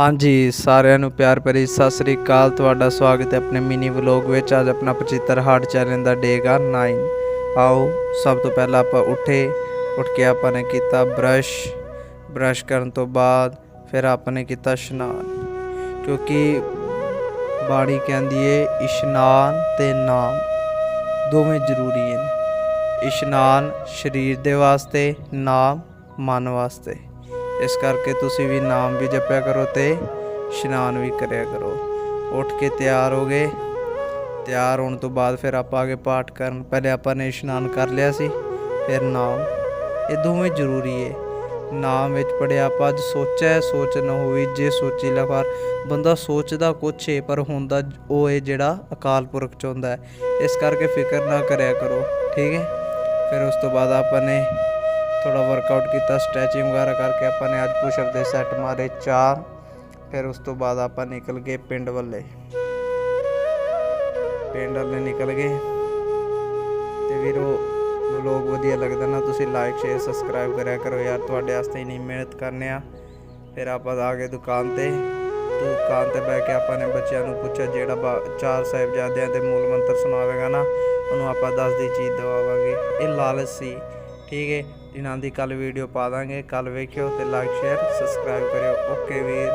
ਹਾਂਜੀ, ਸਾਰਿਆਂ ਨੂੰ ਪਿਆਰ ਭਰੀ ਸਤਿ ਸ੍ਰੀ ਅਕਾਲ। ਤੁਹਾਡਾ ਸਵਾਗਤ ਹੈ ਆਪਣੇ ਮਿਨੀ ਵਲੌਗ ਵਿੱਚ। ਅੱਜ ਆਪਣਾ 75 ਹਾਰਟ ਚੈਲੰਜ ਦਾ ਡੇਗਾ 9 ਆਓ, ਸਭ ਤੋਂ ਪਹਿਲਾਂ ਆਪਾਂ ਉੱਠੇ। ਉੱਠ ਕੇ ਆਪਾਂ ਨੇ ਕੀਤਾ ਬ੍ਰਸ਼ ਬ੍ਰਸ਼ ਕਰਨ ਤੋਂ ਬਾਅਦ ਫਿਰ ਆਪਾਂ ਨੇ ਕੀਤਾ ਇਸ਼ਨਾਨ। ਕਿਉਂਕਿ ਬਾਣੀ ਕਹਿੰਦੀ ਏ, ਇਸ਼ਨਾਨ ਤੇ ਨਾਮ ਦੋਵੇਂ ਜ਼ਰੂਰੀ ਹਨ ਇਸ਼ਨਾਨ ਸਰੀਰ ਦੇ ਵਾਸਤੇ, ਨਾਮ ਮਨ ਵਾਸਤੇ। ਇਸ ਕਰਕੇ ਤੁਸੀਂ ਵੀ ਨਾਮ ਵੀ ਜਪਿਆ ਕਰੋ ਤੇ ਇਸ਼ਨਾਨ ਵੀ ਕਰਿਆ ਕਰੋ। ਉੱਠ ਕੇ ਤਿਆਰ ਹੋ ਗਏ। ਤਿਆਰ ਹੋਣ ਤੋਂ ਬਾਅਦ ਫਿਰ ਆਪਾਂ ਆਗੇ ਪਾਠ ਕਰਨ, ਪਹਿਲੇ ਆਪਾਂ ਨੇ ਇਸ਼ਨਾਨ ਕਰ ਲਿਆ ਸੀ, ਫਿਰ ਨਾਮ। ਇਹ ਦੋਵੇਂ ਜ਼ਰੂਰੀ ਹੈ ਨਾਮ ਵਿੱਚ ਪੜਿਆ ਆਪਾਂ ਅੱਜ ਸੋਚਿਆ ਸੋਚ ਨਾ ਹੋਈ ਜੇ ਸੋਚੀ ਲਫਾਰ ਬੰਦਾ ਸੋਚਦਾ ਕੁਛ ਏ, ਪਰ ਹੁੰਦਾ ਉਹ ਹੈ ਜਿਹੜਾ ਅਕਾਲ ਪੁਰਖ ਚ ਹੁੰਦਾ ਹੈ। ਇਸ ਕਰਕੇ ਫਿਕਰ ਨਾ ਕਰਿਆ ਕਰੋ, ਠੀਕ ਹੈ? ਫਿਰ ਉਸ ਤੋਂ ਬਾਅਦ ਆਪਾਂ ਨੇ ਥੋੜਾ ਵਰਕਆਊਟ ਕੀਤਾ ਸਟ੍ਰੈਚਿੰਗ ਵਗੈਰਾ ਕਰਕੇ ਆਪਾਂ ਨੇ ਅੱਜ ਪੁਸ਼ਅਪ ਦੇ ਸੈੱਟ ਮਾਰੇ ਚਾਰ, ਫਿਰ ਉਸ ਤੋਂ ਬਾਅਦ ਆਪਾਂ ਨਿਕਲ ਗਏ ਪਿੰਡ ਵੱਲੇ। ਪਿੰਡ ਵੱਲੇ ਨਿਕਲ ਗਏ। ਤੇ ਵੀਰੋ ਵਲੋਗ ਵਧੀਆ ਲੱਗਦਾ ਨਾ, ਤੁਸੀਂ ਲਾਈਕ ਸ਼ੇਅਰ ਸਬਸਕ੍ਰਾਈਬ ਕਰਿਆ ਕਰੋ ਯਾਰ, ਤੁਹਾਡੇ ਵਾਸਤੇ ਇੰਨੀ ਮਿਹਨਤ ਕਰਨੇ ਆ। ਫਿਰ ਆਪਾਂ ਆ ਗਏ ਦੁਕਾਨ ਤੇ। ਦੁਕਾਨ ਤੇ ਬਹਿ ਕੇ ਆਪਾਂ ਨੇ ਬੱਚਿਆਂ ਨੂੰ ਪੁੱਛਿਆ, ਜਿਹੜਾ ਬਾ- ਚਾਰ ਸਾਹਿਬਜ਼ਾਦਿਆਂ ਦੇ ਮੂਲ ਮੰਤਰ ਸੁਣਾਵੇਗਾ ਨਾ, ਉਹਨੂੰ ਆਪਾਂ 10 ਦੀ ਚੀਜ਼ ਦਵਾਵਾਂਗੇ। ਇਹ ਲਾਲਚ ਸੀ ਠੀਕ ਹੈ ਇਹਨਾਂ ਦੀ ਕੱਲ ਵੀਡੀਓ ਪਾ ਦਾਂਗੇ। ਕੱਲ ਵੇਖਿਓ ਤੇ ਲਾਈਕ ਸ਼ੇਅਰ ਸਬਸਕ੍ਰਾਈਬ ਕਰਿਓ। ਓਕੇ ਵੀਰ।